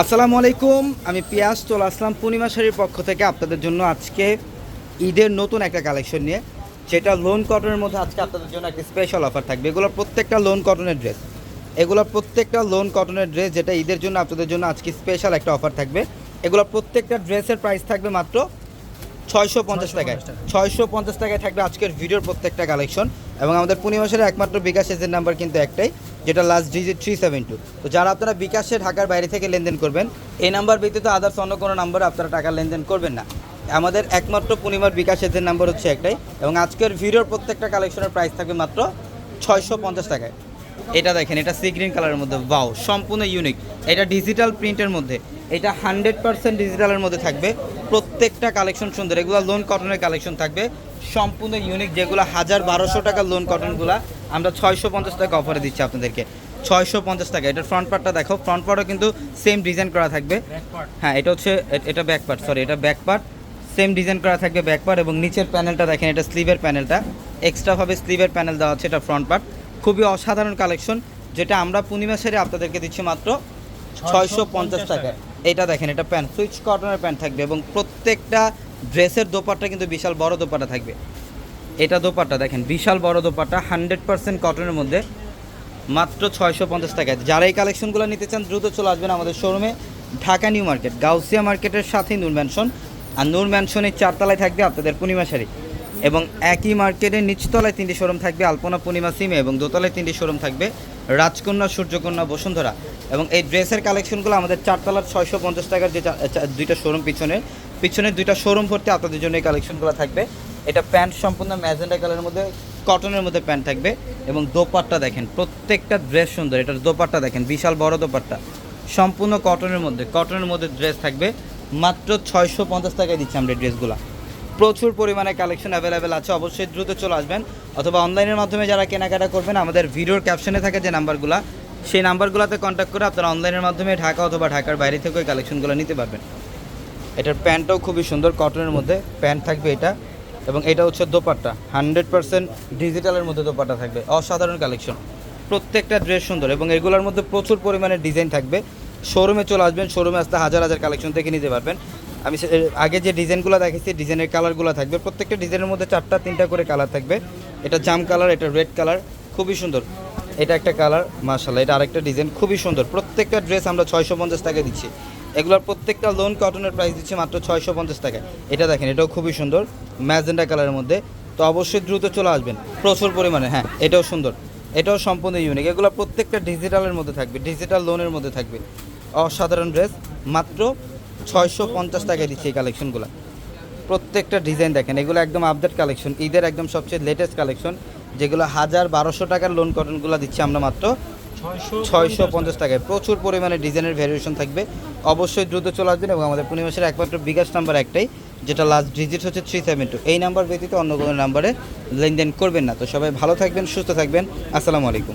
আসসালামু আলাইকুম, আমি পিয়াস, চলে আসলাম পূর্ণিমা শাড়ির পক্ষ থেকে আপনাদের জন্য আজকে ঈদের নতুন একটা কালেকশন নিয়ে। সেটা লোন কটনের মধ্যে আজকে আপনাদের জন্য একটা স্পেশাল অফার থাকবে। এগুলোর প্রত্যেকটা লোন কটনের ড্রেস এগুলোর প্রত্যেকটা লোন কটনের ড্রেস যেটা ঈদের জন্য আপনাদের জন্য আজকে স্পেশাল একটা অফার থাকবে। এগুলোর প্রত্যেকটা ড্রেসের প্রাইস থাকবে মাত্র ছয়শো পঞ্চাশ টাকায়। ছয়শো পঞ্চাশ টাকায় থাকবে আজকের ভিডিওর প্রত্যেকটা কালেকশন এবং আমাদের পূর্ণিমাসের একমাত্র বিকাশ এজেন্ট নাম্বার কিন্তু একটাই যেটা last digit three seven two তো যারা আপনারা বিকাশে ঢাকার বাইরে থেকে লেনদেন করবেন এই নাম্বার ব্যতীত আদার্স অন্য কোনো নাম্বারে আপনারা টাকা লেনদেন করবেন না। আমাদের একমাত্র পূর্ণিমার বিকাশ এজেন্ট নাম্বার হচ্ছে একটাই এবং আজকের ভিডিওর প্রত্যেকটা কালেকশনের প্রাইস থাকবে মাত্র ছয়শো পঞ্চাশ টাকায়। এটা দেখেন এটা সি গ্রিন কালারের মধ্যে। বাও সম্পূর্ণ ইউনিক এটা ডিজিটাল প্রিন্টের মধ্যে। এটা হান্ড্রেড পার্সেন্ট ডিজিটালের মধ্যে থাকবে। প্রত্যেকটা কালেকশন সুন্দর। এগুলো লোন কটনের কালেকশন থাকবে। সম্পূর্ণ ইউনিক যেগুলো হাজার বারোশো টাকার লোন কটনগুলো আমরা ছয়শো পঞ্চাশ টাকা অফারে দিচ্ছি আপনাদেরকে। ছয়শো পঞ্চাশ টাকা। এটার ফ্রন্ট পার্টটা দেখো। ফ্রন্ট পার্টও কিন্তু সেম ডিজাইন করা থাকবে। হ্যাঁ এটা হচ্ছে এটা ব্যাক পার্ট সরি এটা ব্যাক পার্ট সেম ডিজাইন করা থাকবে ব্যাক পার্ট এবং নিচের প্যানেলটা দেখেন এটা স্লিভের প্যানেলটা এক্সট্রাভাবে স্লিভের প্যানেল দেওয়া আছে এটা ফ্রন্ট পার্ট খুবই অসাধারণ কালেকশন যেটা আমরা পূর্ণিমা সেরে আপনাদেরকে দিচ্ছি মাত্র ছয়শো পঞ্চাশ টাকায় এটা দেখেন, এটা প্যান্ট, সুইচ কটনের প্যান্ট থাকবে এবং প্রত্যেকটা ড্রেসের দোপাট্টা কিন্তু বিশাল বড় দোপাট্টা থাকবে। এটা দোপাট্টা দেখেন, বিশাল বড় দোপাট্টা, হান্ড্রেড পার্সেন্ট কটনের মধ্যে, মাত্র ছয়শো পঞ্চাশ টাকায়। যারা এই কালেকশনগুলো নিতে চান, দ্রুত চলে আসবেন আমাদের শোরুমে, ঢাকা নিউ মার্কেট, গাউসিয়া মার্কেটের সাথেই নূর ম্যানশন আর নূর ম্যানশনের চারতলায় থাকবে আপনাদের পূর্ণিমা শাড়ি এবং একই মার্কেটের নিচতলায় তিনটি শোরুম থাকবে, আলপনা পূর্ণিমা সিমে এবং দোতলায় তিনটি শোরুম থাকবে রাজকন্যা, সূর্যকন্যা, বসুন্ধরা এবং এই ড্রেসের কালেকশনগুলো আমাদের চারতলার ছয়শো পঞ্চাশ টাকার যে দুইটা শোরুম পিছনে। পিছনের দুইটা শোরুম ভর্তি আপনাদের জন্য এই কালেকশনগুলো থাকবে। এটা প্যান্ট সম্পূর্ণ ম্যাজেন্ডা কালারের মধ্যে, কটনের মধ্যে প্যান্ট থাকবে এবং দোপাট্টা দেখেন, প্রত্যেকটা ড্রেস সুন্দর। এটার দোপাট্টা দেখেন, বিশাল বড় দোপাট্টা। সম্পূর্ণ কটনের মধ্যে কটনের মধ্যে ড্রেস থাকবে। মাত্র ছয়শো পঞ্চাশ টাকায় দিচ্ছি আমরা ড্রেসগুলো প্রচুর পরিমাণে কালেকশন অ্যাভেলেবেল আছে। অবশ্যই দ্রুত চলে আসবেন অথবা অনলাইনের মাধ্যমে যারা কেনাকাটা করবেন, আমাদের ভিডিওর ক্যাপশনে থাকে যে নাম্বারগুলো সেই নাম্বারগুলোতে কন্ট্যাক্ট করে আপনারা অনলাইনের মাধ্যমে ঢাকা অথবা ঢাকার বাইরে থেকে ওই কালেকশনগুলো নিতে পারবেন। এটার প্যান্টটাও খুবই সুন্দর কটনের মধ্যে প্যান্ট থাকবে এটা এবং এটা হচ্ছে দোপাট্টা। হান্ড্রেড পার্সেন্ট ডিজিটালের মধ্যে দোপাট্টা থাকবে, অসাধারণ কালেকশন প্রত্যেকটা ড্রেস সুন্দর এবং এগুলোর মধ্যে প্রচুর পরিমাণে ডিজাইন থাকবে। শোরুমে চলে আসবেন শোরুমে আসতে হাজার হাজার কালেকশন থেকে নিতে পারবেন। আমি আগে যে ডিজাইনগুলো দেখেছি ডিজাইনের কালারগুলো থাকবে। প্রত্যেকটা ডিজাইনের মধ্যে চারটা, তিনটা করে কালার থাকবে। এটা জাম কালার, এটা রেড কালার, খুবই সুন্দর। এটা একটা কালার মাশাল্লাহ এটা আরেকটা ডিজাইন, খুবই সুন্দর। প্রত্যেকটা ড্রেস আমরা ছয়শো পঞ্চাশ টাকা দিচ্ছি। এগুলোর প্রত্যেকটা লোন কটনের প্রাইস দিচ্ছি মাত্র ছয়শো পঞ্চাশ টাকায়। এটা দেখেন, এটাও খুবই সুন্দর ম্যাজেন্ডা কালারের মধ্যে। তো অবশ্যই দ্রুত চলে আসবেন। প্রচুর পরিমাণে হ্যাঁ এটাও সুন্দর। এটাও সম্পূর্ণ ইউনিক এগুলো প্রত্যেকটা ডিজিটালের মধ্যে থাকবে ডিজিটাল লোনের মধ্যে থাকবে। অসাধারণ ড্রেস মাত্র ছয়শো পঞ্চাশ টাকায় দিচ্ছি এই কালেকশনগুলো। প্রত্যেকটা ডিজাইন দেখেন, এগুলো একদম আপডেট কালেকশন, ঈদের একদম সবচেয়ে লেটেস্ট কালেকশন, যেগুলো হাজার বারোশো টাকার লোন কটনগুলো দিচ্ছি আমরা মাত্র ছয়শো পঞ্চাশ টাকায়। প্রচুর পরিমাণে ডিজাইনের ভ্যারিয়েশন থাকবে। অবশ্যই দ্রুত চলে আসবেন এবং আমাদের পূর্ণিমাসের একমাত্র বিকাশ নাম্বার একটাই, যেটা লাস্ট ডিজিট হচ্ছে থ্রি সেভেন টু এই নাম্বার ব্যতীত অন্য কোনো নাম্বারে লেনদেন করবেন না। তো সবাই ভালো থাকবেন, সুস্থ থাকবেন। আসসালামু আলাইকুম।